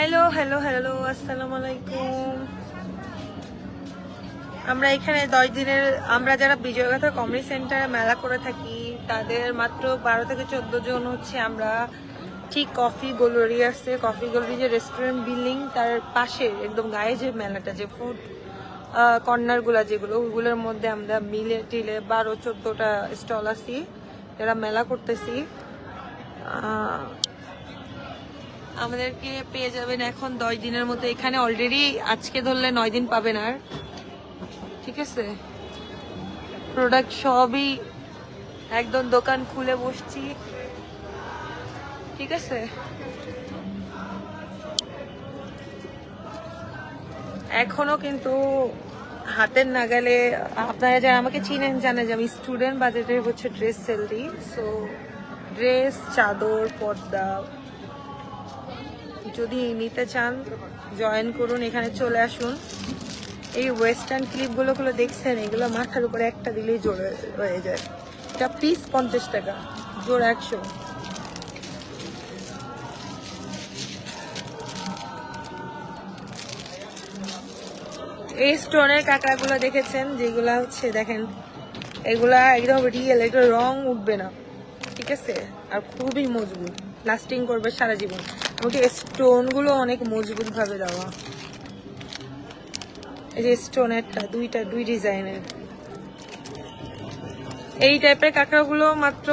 Hello hello hello আসসালামু আলাইকুম আমরা এখানে দশ দিনের, আমরা যারা বিজয়গাথা কমেডি সেন্টারে মেলা করে থাকি, তাদের মাত্র বারো থেকে চোদ্দ জন হচ্ছে আমরা। ঠিক কফি গোলরি আছে, কফি গোলরি যে রেস্টুরেন্ট বিল্ডিং তার পাশে একদম গায়ে যে মেলাটা, যে ফুড কর্নারগুলো যেগুলো, ওগুলোর মধ্যে আমরা মিলে টিলে বারো, চোদ্দোটা স্টল আছি, যারা মেলা করতেছি। আমাদেরকে পেয়ে যাবেন এখন দশ দিনের মতো। এখানে অলরেডি আজকে ধরলে নয় দিন পাবেন আর। ঠিক আছে? প্রোডাক্ট সবই একদম দোকান খুলে বসছি। ঠিক আছে? এখনও কিন্তু হাতের নাগালে, আপনারা যারা আমাকে চিনেন জানে যে আমি স্টুডেন্ট বাজেটের হচ্ছে ড্রেস সেল দিই। সো ড্রেস চাদর, পর্দা যদি নিতে চান জয়েন করুন, এখানে চলে আসুন। এই ওয়েস্টার্ন ক্লিপগুলো গুলো দেখছেন, এগুলো মাথার উপরে একটা দিলেই জোরে হয়ে যায়। এটা পিস পঞ্চাশ টাকা জোর একশো। এই স্টোনের কাঁকড়াগুলো দেখেছেন? যেগুলা হচ্ছে, দেখেন, এগুলা একদম রিয়েল এটা রং উঠবে না। ঠিক আছে? আর খুবই মজবুত। লাস্টিং করবে সারা জীবন। আমাকে স্টোনগুলো অনেক মজবুত ভাবে দেওয়া। এই যে স্টোনেরটা দুইটা, দুই ডিজাইনের। এই টাইপের কাঁকড়াগুলো মাত্র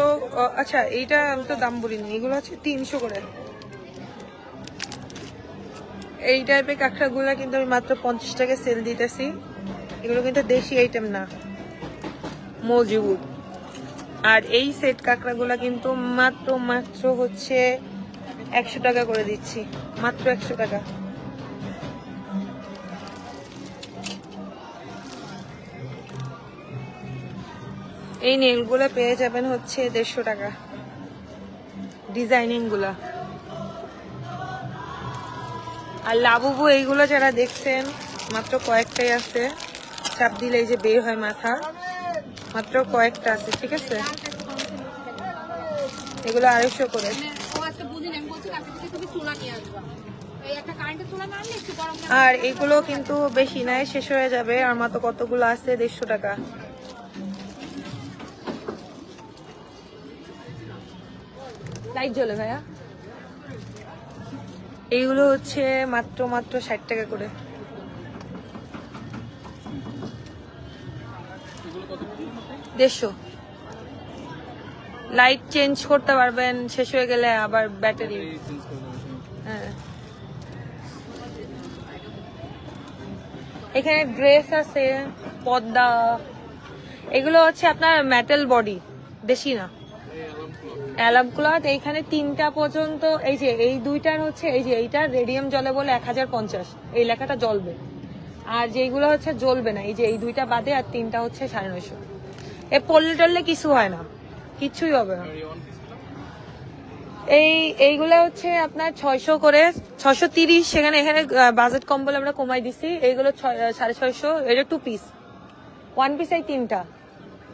আচ্ছা এইটা আমি তো দাম বলিনি, এগুলো হচ্ছে তিনশো করে। এই টাইপের কাঁকড়াগুলো কিন্তু আমি মাত্র পঞ্চাশ টাকা সেল দিতেছি। এগুলো কিন্তু দেশি আইটেম না। মজবুত। আর এই সেট কাঁকড়াগুলো কিন্তু মাত্র মাত্র হচ্ছে একশো টাকা করে দিচ্ছি। মাত্র একশো টাকা। এই নেলগুলো পেয়ে যাবেন হচ্ছে দেড়শো টাকা। ডিজাইনিংগুলা আর লাবুবু এইগুলো যারা দেখছেন, মাত্র কয়েকটাই আছে। চাপ দিলে এই যে বের হয় মাথা। মাত্র কয়েকটা আছে ঠিক আছে? এগুলো আড়াইশো করে। আর এগুলো কিন্তু বেশি নাই শেষ হয়ে যাবে। আর মাত্র কতগুলো আছে? দেড়শো টাকা। লাইট জ্বলে ভাইয়া। এইগুলো হচ্ছে মাত্র মাত্র ষাট টাকা করে। দেড়শো। লাইট চেঞ্জ করতে পারবেন শেষ হয়ে গেলে আবার ব্যাটারি হ্যাঁ। এখানে ড্রেস আছে পদ্মা। এগুলো হচ্ছে আপনার মেটাল বডি বেশি না? অ্যালাম ক্লথ এইখানে তিনটা পর্যন্ত এই যে এই দুইটার হচ্ছে এই যে এইটা রেডিয়াম জলে বলে এক হাজার পঞ্চাশ এই লেখাটা জ্বলবে। আর যেগুলো হচ্ছে জ্বলবে না এই যে এই দুইটা বাদে আর তিনটা হচ্ছে সাড়ে নয়শো। এ পড়লে টললে কিছু হয় না। কিচ্ছুই হবে না। এই, এইগুলো হচ্ছে আপনার ছয়শো করে, ছয়শো তিরিশ সেখানে, এখানে বাজেট কম বলে আমরা কমাই দিছি। এইগুলো সাড়ে ছয়শো, এটা টু পিস ওয়ান পিস এই তিনটা।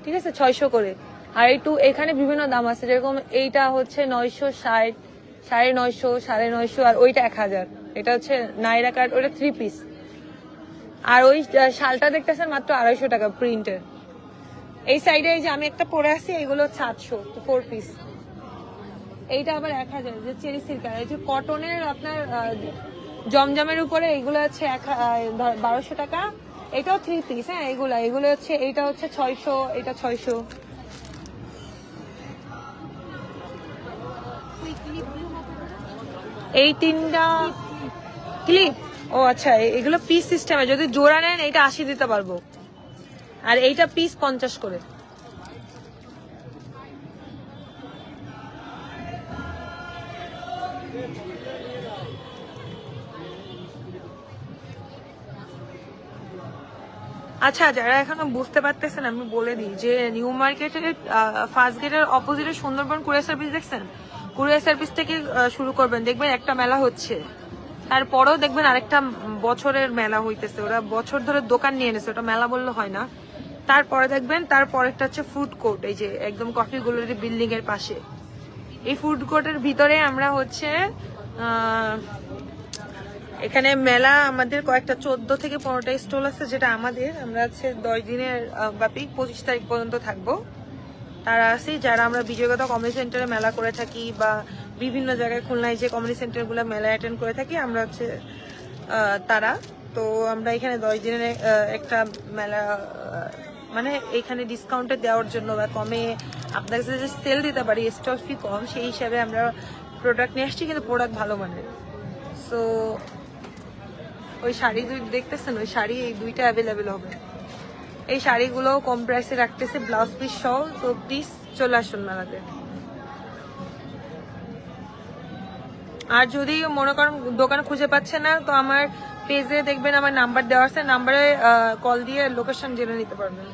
ঠিক আছে? ছয়শো করে। আর এই টু এখানে বিভিন্ন দাম আছে। যেরকম এইটা হচ্ছে নয়শো ষাট, সাড়ে নয়শো সাড়ে নয়শো, আর ওইটা এক হাজার। এটা হচ্ছে নাইরা কার্ড ওইটা থ্রি পিস আর ওই শালটা দেখতেছেন মাত্র আড়াইশো টাকা প্রিন্টের এই সাইডে এই যে আমি একটা পরে আছি এগুলো হচ্ছে ফোর পিস এইটা আবার এক হাজার যে চেরি সিল্কার এই যে কটনের আপনার জমজমের উপরে এগুলো হচ্ছে এক বারোশো টাকা। এটাও থ্রি পিস হ্যাঁ এগুলো এগুলো হচ্ছে, এইটা হচ্ছে ছয়শো, এটা ছয়শো। এই তিনটা ক্লিপ ও আচ্ছা এগুলো পিস সিস্টেমে যদি জোড়া নেন, এইটা আশি দিতে পারব। আর এইটা পিস পঞ্চাশ করে। আচ্ছা যারা এখনও বুঝতে পারতেছেন, আমি বলে দিই যে নিউ মার্কেটের ফার্স্ট গেটের অপোজিটে সুন্দরবন কুরিয়ার সার্ভিস দেখছেন? কুরিয়ার সার্ভিস থেকে শুরু করবেন। দেখবেন একটা মেলা হচ্ছে। তারপরেও দেখবেন আরেকটা বছরের মেলা হইতেছে। ওরা বছর ধরে দোকান নিয়ে এনেছে। ওটা মেলা বললে হয় না। তারপরে দেখবেন, তারপরেরটা হচ্ছে ফুড কোর্ট এই যে একদম কফি গুলোর বিল্ডিং এর পাশে। এই ফুড কোর্টের ভিতরে আমরা হচ্ছে এখানে মেলা আমাদের কয়েকটা চোদ্দ থেকে পনেরোটা স্টল আছে যেটা আমাদের। আমরা হচ্ছে দশ দিনের ব্যাপী পঁচিশ তারিখ পর্যন্ত থাকব। তারা আছে, যারা আমরা বিজয়গত কমিউনিটি সেন্টারে মেলা করে থাকি বা বিভিন্ন জায়গায় খুলনায় যে কমিউনিটি সেন্টারগুলো মেলা অ্যাটেন্ড করে থাকি, আমরা হচ্ছে তারা। তো আমরা এখানে দশ দিনের একটা মেলা মানে এখানে ডিসকাউন্টে দেওয়ার জন্য বা কমে আপনার কাছে যে সেল দিতে পারি স্টল ফি কম, সেই হিসাবে আমরা প্রোডাক্ট নিয়ে আসছি, কিন্তু প্রোডাক্ট ভালো মানের। সো ওই শাড়ি দুই দেখতেছেন, ওই শাড়ি এই দুইটা অ্যাভেলেবেল হবে। এই শাড়িগুলো কম প্রাইসে রাখতেছে ব্লাউজ পিস সহ, তো প্লিজ চলে আসুন মেলাতে। আর যদি মনে করেন দোকান খুঁজে পাচ্ছে না, তো আমার পেজে দেখবেন আমার নাম্বার দেওয়া আছে নাম্বারে কল দিয়ে লোকেশন জেনে নিতে পারবেন।